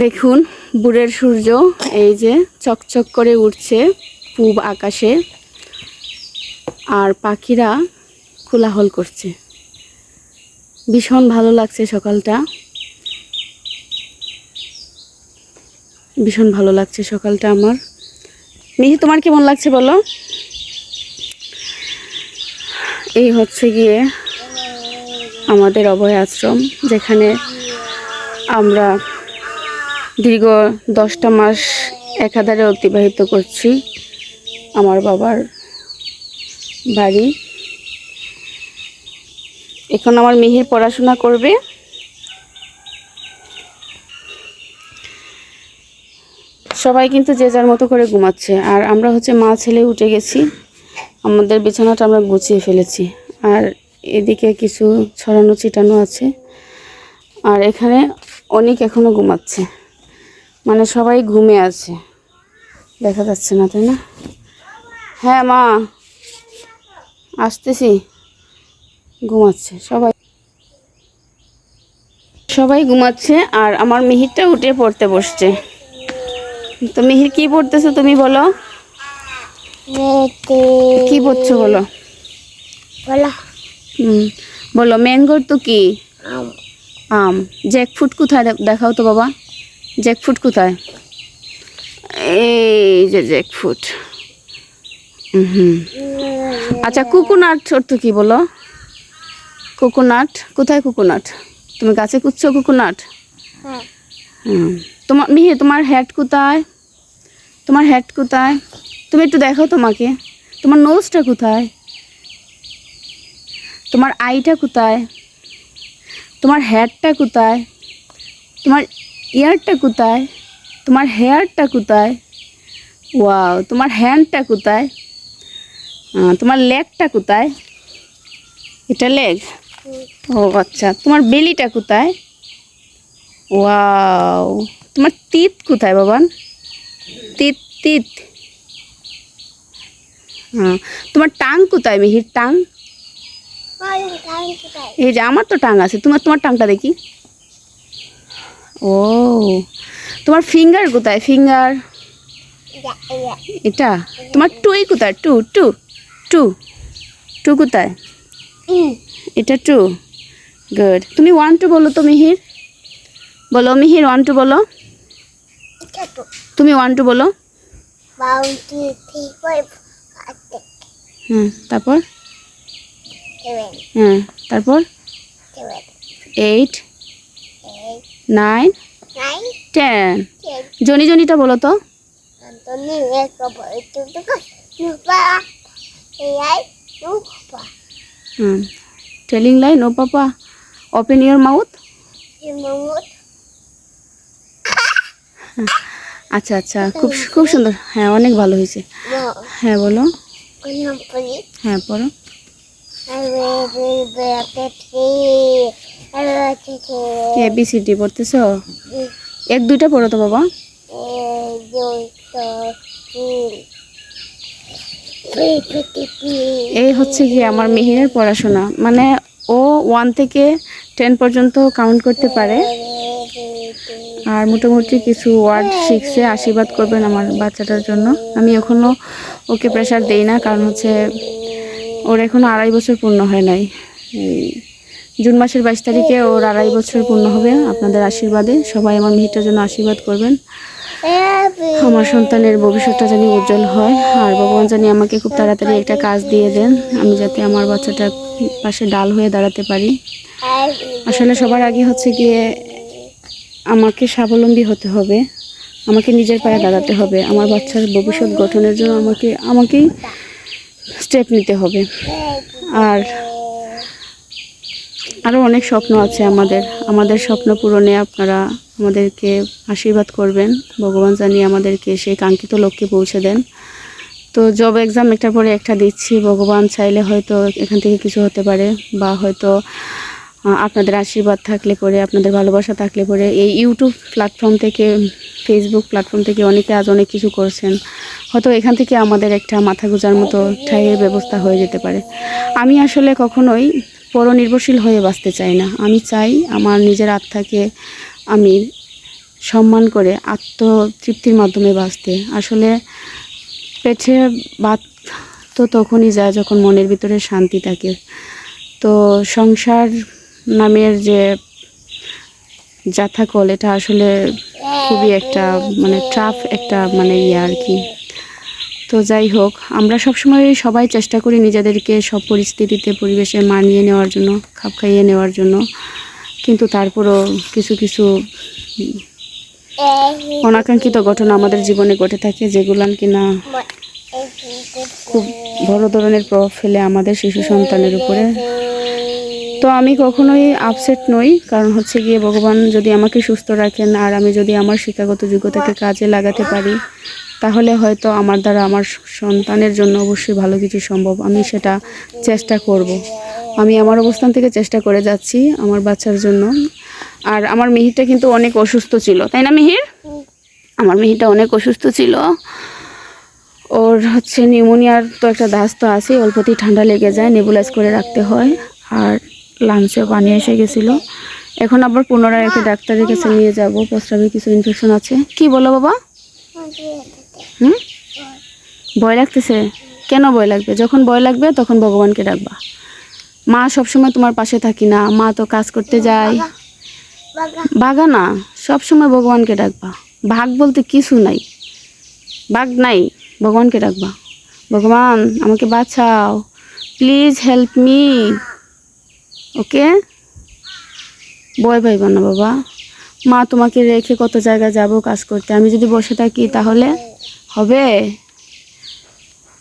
দেখুন, বুড়ের সূর্য এই যে চকচক করে উঠছে পূব আকাশে আর পাখিরা কোলাহল করছে। ভীষণ ভালো লাগছে সকালটা। ভীষণ ভালো লাগছে সকালটা আমার। মিহি, তোমার কেমন লাগছে বলো? এই হচ্ছে গিয়ে আমাদের অভয় আশ্রম যেখানে আমরা দীর্ঘ দশটা মাস একাধারে অতিবাহিত করছি আমার বাবার বাড়ি। এখন আমার মিহির পড়াশোনা করবে। সবাই কিন্তু যে যার মতো করে ঘুমাচ্ছে। আর আমরা হচ্ছে মা ছেলে উঠে গেছি। আমাদের বিছানাটা আমরা গুছিয়ে ফেলেছি। আর এদিকে কিছু ছড়ানো ছিটানো আছে। আর এখানে অনেক এখনও ঘুমাচ্ছে। মানে সবাই ঘুমে আছে। দেখা যাচ্ছে না তাই না? হ্যাঁ মা। আসতেছি। ঘুমাচ্ছে সবাই। সবাই ঘুমাচ্ছে আর আমার মিহিরটা উঠে পড়তে বসছে। তো মিহির কি পড়তেছো তুমি বলো? কি পড়ছো বলো? বলো। হুম বলো ম্যাঙ্গোর তো কি? আম। জ্যাকফ্রুট কোথায় দেখাও তো বাবা। জ্যাকফ্রুট কোথায়? এই যে জ্যাকফ্রুট। হুম। আচ্ছা কুকুনাট অর্থ কী বলো? কোকোনাট? কোথায় কোকোনাট? তুমি গাছে কুচ্ছ কোকোনাট? হ্যাঁ। হুম। তোমার মিহি তোমার হ্যাট কোথায়? তোমার হ্যাট কোথায়? তুমি একটু দেখো তোমাকে। তোমার নোজটা কোথায়? তোমার আইটা কোথায়? তোমার হ্যাটটা কোথায়? তোমার ইয়ারটা কোথায়? তোমার হেয়ারটা কোথায়? ওয়াও তোমার হ্যান্ডটা কোথায়? আহ, তোমার লেগটা কোথায়? এটা লেগ ও আচ্ছা তোমার বেলিটা কোথায়? ওয়াও তোমার তিত কোথায় বাবান? তিত তিত হ্যাঁ তোমার টাং কোথায় মিহির টাং? এই যে আমার তো টাং আছে তোমার তোমার টাংটা দেখি। ও। তোমার ফিঙ্গার কোথায়? ফিঙ্গার এটা? তোমার টুই কোথায়? Two two two. টু কোথায়? এটা টু। গুড তুমি ওয়ান টু বলো তো মিহির। বলো মিহির ওয়ান টু বলো। তুমি ওয়ান টু বলো। হুম তারপর? হ্যাঁ তারপর? এইট নাইন টেন জনি জনিটা বলো তো। Telling lie no papa open your mouth আচ্ছা আচ্ছা খুব খুব সুন্দর। হ্যাঁ অনেক ভালো হয়েছে। হ্যাঁ বলো। হ্যাঁ পড়ো ডি পড়তেছ? এক দুইটা পড়ো তো বাবা। এই হচ্ছে কি আমার মেহিরের পড়াশোনা। মানে ও ওয়ান থেকে টেন পর্যন্ত কাউন্ট করতে পারে। আর মোটামুটি কিছু ওয়ার্ড শিখছে আশীর্বাদ করবেন আমার বাচ্চাটার জন্য। আমি এখনও ওকে প্রেশার দেই না কারণ হচ্ছে ওর এখনও আড়াই বছর পূর্ণ হয় নাই। জুন মাসের বাইশ তারিখে ওর আড়াই বছর পূর্ণ হবে। আপনাদের আশীর্বাদে সবাই আমার মেয়েটার জন্য আশীর্বাদ করবেন। আমার সন্তানের ভবিষ্যৎটা জানি উজ্জ্বল হয়। আর ভগবান জানি আমাকে খুব তাড়াতাড়ি একটা কাজ দিয়ে দেন। আমি যাতে আমার বাচ্চাটার পাশে ডাল হয়ে দাঁড়াতে পারি। আসলে সবার আগে হচ্ছে গিয়ে আমাকে স্বাবলম্বী হতে হবে। আমাকে নিজের পায়ে দাঁড়াতে হবে। আমার বাচ্চার ভবিষ্যৎ গঠনের জন্য আমাকে আমাকেই স্টেপ নিতে হবে। আর আরও অনেক স্বপ্ন আছে আমাদের। আমাদের স্বপ্ন পূরণে আপনারা আমাদেরকে আশীর্বাদ করবেন। ভগবান জানিয়ে আমাদেরকে সেই কাঙ্ক্ষিত লক্ষ্যে পৌঁছে দেন। তো জব এক্সাম একটার পরে একটা দিচ্ছি। ভগবান চাইলে হয়তো এখান থেকে কিছু হতে পারে বা হয়তো আপনাদের আশীর্বাদ থাকলে পরে, আপনাদের ভালোবাসা থাকলে পরে, এই ইউটিউব প্ল্যাটফর্ম থেকে ফেসবুক প্ল্যাটফর্ম থেকে অনেকে আজ অনেক কিছু করছেন। হয়তো এখান থেকে আমাদের একটা মাথা গোজার মতো ঠাইয়ের ব্যবস্থা হয়ে যেতে পারে। আমি আসলে কখনোই পরনির্ভরশীল হয়ে বাঁচতে চাই না। আমি চাই আমার নিজের আত্মাকে আমি সম্মান করে আত্মতৃপ্তির মাধ্যমে বাঁচতে। আসলে পেটে ভাত তো তখনই যায় যখন মনের ভিতরে শান্তি থাকে। তো সংসার নামের যে জাথাকল, এটা আসলে খুবই একটা মানে টাফ একটা মানে ইয়ে আর কি। তো যাই হোক, আমরা সবসময় সবাই চেষ্টা করি নিজেদেরকে সব পরিস্থিতিতে, পরিবেশে মানিয়ে নেওয়ার জন্য, খাপ খাইয়ে নেওয়ার জন্য। কিন্তু তারপরও কিছু কিছু অনাকাঙ্ক্ষিত ঘটনা আমাদের জীবনে ঘটে থাকে, যেগুলো কিনা খুব বড় ধরনের প্রভাব ফেলে আমাদের শিশু সন্তানের উপরে। তো আমি কখনোই আপসেট নই, কারণ হচ্ছে গিয়ে ভগবান যদি আমাকে সুস্থ রাখেন আর আমি যদি আমার শিক্ষাগত যোগ্যতাকে কাজে লাগাতে পারি, তাহলে হয়তো আমার দ্বারা আমার সন্তানের জন্য অবশ্যই ভালো কিছু সম্ভব। আমি সেটা চেষ্টা করব। আমি আমার অবস্থান থেকে চেষ্টা করে যাচ্ছি আমার বাচ্চার জন্য। আর আমার মিহিরটা কিন্তু অনেক অসুস্থ ছিল, তাই না মিহির? আমার মিহিরটা অনেক অসুস্থ ছিল। ওর হচ্ছে নিউমোনিয়ার তো একটা দাস তো আছে অল্পতেই ঠান্ডা লেগে যায়, নেবুলাইজ করে রাখতে হয়। আর লাঞ্চেও পানি এসে গেছিল। এখন আবার পুনরায় একে ডাক্তারের কাছে নিয়ে যাব প্রস্রাবে কিছু ইনফেকশন আছে। কি বলো বাবা? হুম? ভয় লাগতেছে? কেন ভয় লাগবে? যখন ভয় লাগবে, তখন ভগবানকে ডাকবা। মা সবসময় তোমার পাশে থাকি না। মা তো কাজ করতে যায়। বাগা না, সবসময় ভগবানকে ডাকবা। ভাগ বলতে কিছু নাই। ভাগ নাই, ভগবানকে ডাকবা। ভগবান, আমাকে বাঁচাও। Please help me okay? ভয় পাইবা না বাবা। মা তোমাকে রেখে কত জায়গায় যাব কাজ করতে? আমি যদি বসে থাকি তাহলে হবে?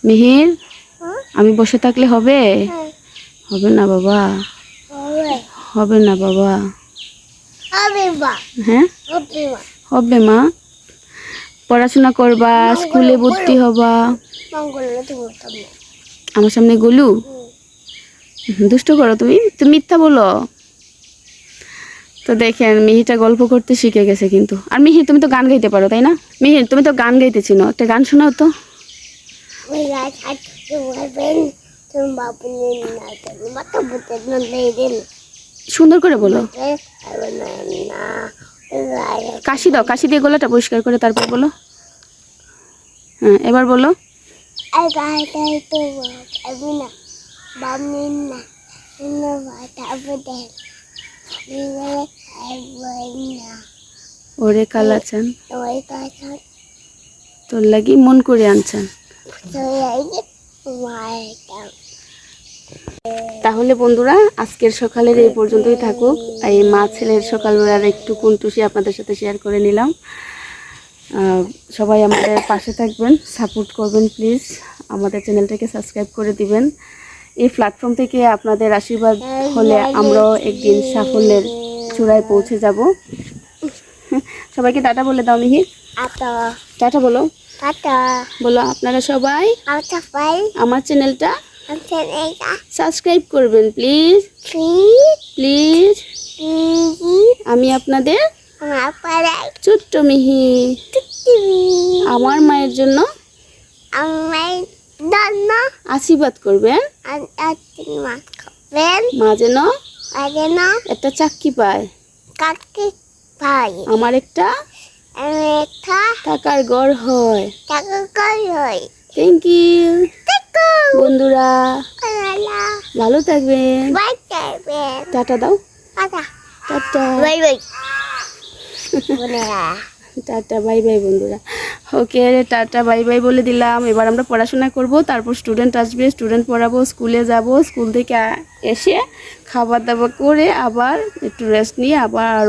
মিহির আমি বসে থাকলে হবে? হবে না বাবা। হবে না বাবা। হ্যাঁ? হবে মা। পড়াশোনা করবা স্কুলে ভর্তি হবা। আমার সামনে গলু? দুষ্ট করো তুমি? তুমি মিথ্যা বলো। তো দেখেন মিহিটা গল্প করতে শিখে গেছে কিন্তু। আর মিহির তুমি তো গান গাইতে পারো তাই না? মিহির তুমি তো গান গাইতে চিনো। একটা গান শোনাও তো। সুন্দর করে বলো। কাশি দাও কাশি দিয়ে গলাটা পরিষ্কার করে তারপর বলো। হ্যাঁ এবার বলো। ওরে কালাচান তোর লাগি মন করে আনছেন। তাহলে বন্ধুরা আজকের সকালের এই পর্যন্তই থাকুক। এই মা ছেলের সকালবেলার একটু কুন্টুসি আপনাদের সাথে শেয়ার করে নিলাম। সবাই আমাদের পাশে থাকবেন সাপোর্ট করবেন প্লিজ আমাদের চ্যানেলটাকে সাবস্ক্রাইব করে দিবেন। এই প্ল্যাটফর্ম থেকে আপনাদের আশীর্বাদ হলে আমরাও একদিন সাফল্যের চূড়ায় পৌঁছে যাব। সবাইকে টাটা বলে দাও মিহি Atau টাটা বলো। বলো আপনারা সবাই আমার চ্যানেলটা সাবস্ক্রাইব করবেন প্লিজ প্লিজ আমি আপনাদের ছোট্ট মিহি আমার মায়ের জন্য Amai আশীর্বাদ করবেন। মা যেন একটা চাকরি পায়। আমার একটা টাকার গড় হয়। টাকার হয়। থ্যাংক বন্ধুরা ভালো থাকবেন। টাটা দাও। Tata. Bye bye. Tata, bye bye বন্ধুরা। ওকে, টাটা, বাই বাই বলে দিলাম। এবার আমরা পড়াশোনা করব, তারপর স্টুডেন্ট আসবে স্টুডেন্ট পড়াবো স্কুলে যাব স্কুল থেকে এসে খাবার দাবার করে আবার একটু রেস্ট নিয়ে আবার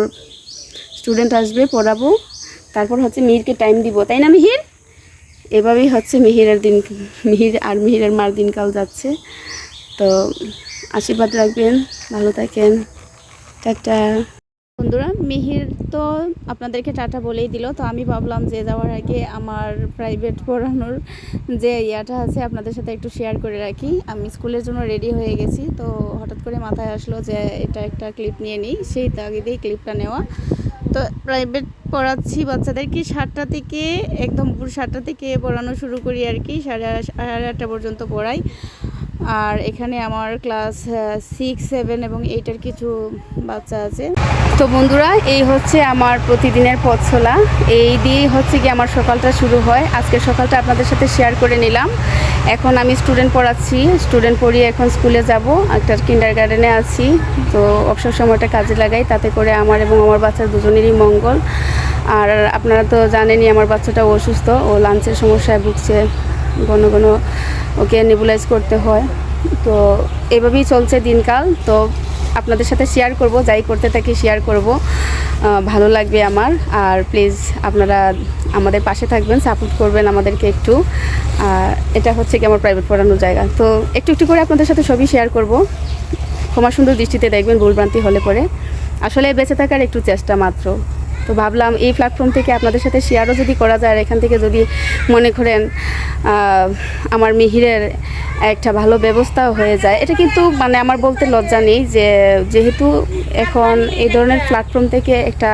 স্টুডেন্ট আসবে, পড়াবো। তারপর হচ্ছে মিহিরকে টাইম দিব, তাই না মিহির? এভাবেই হচ্ছে মিহিরের দিন, মিহির আর মিহিরের মার দিনকাল যাচ্ছে। তো আশীর্বাদ রাখবেন, ভালো থাকেন। টাটা। বন্ধুরা, মিহির তো আপনাদেরকে টাটা বলেই দিল। তো আমি ভাবলাম যে যাওয়ার আগে আমার প্রাইভেট পড়ানোর যে ইয়াটা আছে আপনাদের সাথে একটু শেয়ার করে রাখি। আমি স্কুলের জন্য রেডি হয়ে গেছি। তো হঠাৎ করে মাথায় আসলো যে এটা একটা ক্লিপ নিয়ে নিই, সেই তাগিদেই ক্লিপটা নেওয়া। তো প্রাইভেট পড়াচ্ছি বাচ্চাদেরকে, সাতটা থেকে একদম সাতটা থেকে পড়ানো শুরু করি আর কি, সাড়ে সাড়ে আটটা পর্যন্ত পড়াই। আর এখানে আমার ক্লাস সিক্স সেভেন এবং এইটের কিছু বাচ্চা আছে। তো বন্ধুরা, এই হচ্ছে আমার প্রতিদিনের পথ চলা এই দিয়েই হচ্ছে কি আমার সকালটা শুরু হয়। আজকের সকালটা আপনাদের সাথে শেয়ার করে নিলাম। এখন আমি স্টুডেন্ট পড়াচ্ছি। স্টুডেন্ট পড়িয়ে এখন স্কুলে যাব। একটা কিন্ডার গার্ডেনে আছি। তো অবসর সময়টা কাজে লাগাই। তাতে করে আমার এবং আমার বাচ্চার দুজনেরই মঙ্গল। আর আপনারা তো জানেনই, আমার বাচ্চাটা অসুস্থ। ও লাঞ্চের সমস্যায় ভুগছে। ঘন ঘন ওকে নেবুলাইজ করতে হয়। তো এভাবেই চলছে দিনকাল। তো আপনাদের সাথে শেয়ার করব, যাই করতে থাকি শেয়ার করব। ভালো লাগবে আমার। আর প্লিজ আপনারা আমাদের পাশে থাকবেন সাপোর্ট করবেন আমাদেরকে একটু। এটা হচ্ছে কি আমার প্রাইভেট পড়ানোর জায়গা। তো একটু একটু করে আপনাদের সাথে সবই শেয়ার করব। ক্ষমা সুন্দর দৃষ্টিতে দেখবেন ভুলভ্রান্তি হলে পরে। আসলে বেঁচে থাকার একটু চেষ্টা মাত্র। তো ভাবলাম এই প্ল্যাটফর্ম থেকে আপনাদের সাথে শেয়ারও যদি করা যায়, আর এখান থেকে যদি মনে করেন আমার মিহিরের একটা ভালো ব্যবস্থাও হয়ে যায়। এটা কিন্তু মানে আমার বলতে লজ্জা নেই যে যেহেতু এখন এই ধরনের প্ল্যাটফর্ম থেকে একটা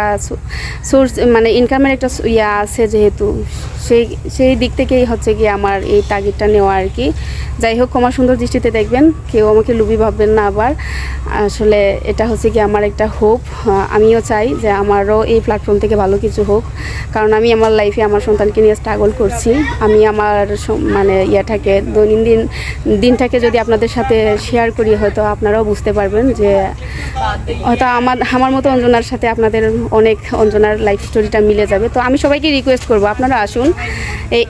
সোর্স মানে ইনকামের একটা ইয়া আছে যেহেতু, সেই সেই দিক থেকেই হচ্ছে গিয়ে আমার এই তাগিদটা নেওয়া আর কি। যাই হোক, ক্ষমা সুন্দর দৃষ্টিতে দেখবেন, কেউ আমাকে লুবি ভাববেন না আবার। আসলে এটা হচ্ছে কি আমার একটা হোপ আমিও চাই যে আমারও এই প্ল্যাটফর্ম থেকে ভালো কিছু হোক। কারণ আমি আমার লাইফে আমার সন্তানকে নিয়ে স্ট্রাগল করছি। আমি আমার মানে ইয়েটাকে, দৈনন্দিন দিনটাকে যদি আপনাদের সাথে শেয়ার করি, হয়তো আপনারাও বুঝতে পারবেন যে হয়তো আমার আমার মতো অঞ্জনার সাথে আপনাদের অনেক অঞ্জনার লাইফ স্টোরিটা মিলে যাবে। তো আমি সবাইকে রিকোয়েস্ট করব, আপনারা আসুন।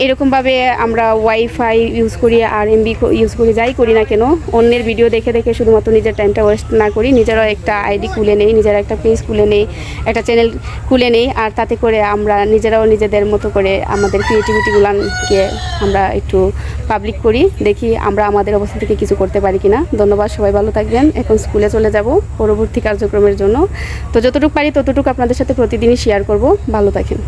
এরকমভাবে আমরা ওয়াইফাই ইউজ করি আর এমবি ইউজ করি, যাই করি না কেন, অন্যের ভিডিও দেখে দেখে শুধুমাত্র নিজের টাইমটা ওয়েস্ট না করি। নিজেরাও একটা আইডি খুলে নেই, নিজেরা একটা পেজ খুলে নেই, একটা চ্যানেল খুলে নেই আর তাতে করে আমরা নিজেরাও নিজেদের মতো করে আমাদের ক্রিয়েটিভিটিগুলোকে আমরা একটু পাবলিক করি, দেখি আমরা আমাদের অবস্থা থেকে কিছু করতে পারি কিনা। ধন্যবাদ, সবাই ভালো থাকবেন। এখন স্কুলে চলে যাব পরবর্তী কার্যক্রমের জন্য। তো যতটুকু পারি ততটুকু আপনাদের সাথে প্রতিদিনই শেয়ার করব। ভালো থাকেন।